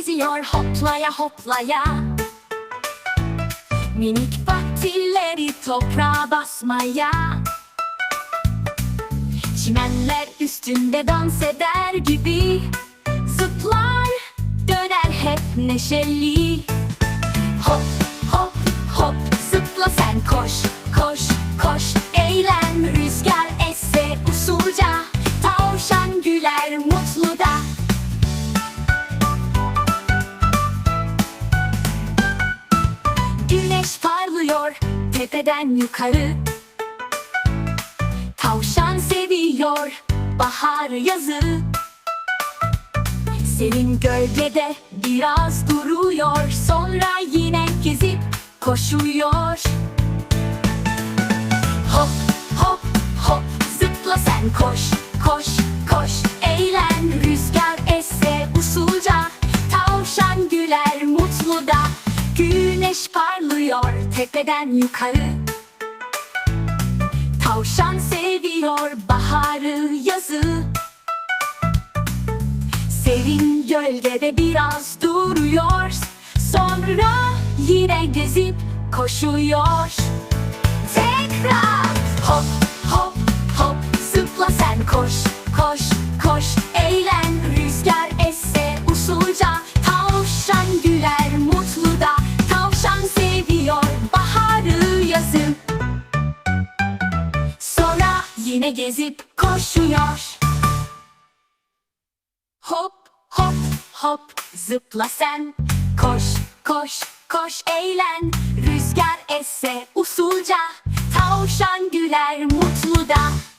geziyor hoplaya hoplaya. Minik patilleri toprağa basmaya. Çimenler üstünde dans eder gibi. Zıplar döner hep neşeli. Hop hop hop zıpla sen koş tepeden yukarı. Tavşan seviyor bahar yazı. Serin gölgede biraz duruyor Sonra yine gezip koşuyor. Hop hop hop zıpla sen koş koş koş Eğlen Güneş parlıyor tepeden yukarı. Tavşan seviyor baharı yazı. Serin gölgede biraz duruyor. Sonra yine gezip koşuyor. Tekrar hop hop hop zıpla sen koş koş koş. Eğlen rüzgar esse usulca yine gezip koşuyor. Hop hop hop zıpla sen. Koş koş koş eğlen. Rüzgar esse usulca. Tavşan güler mutlu da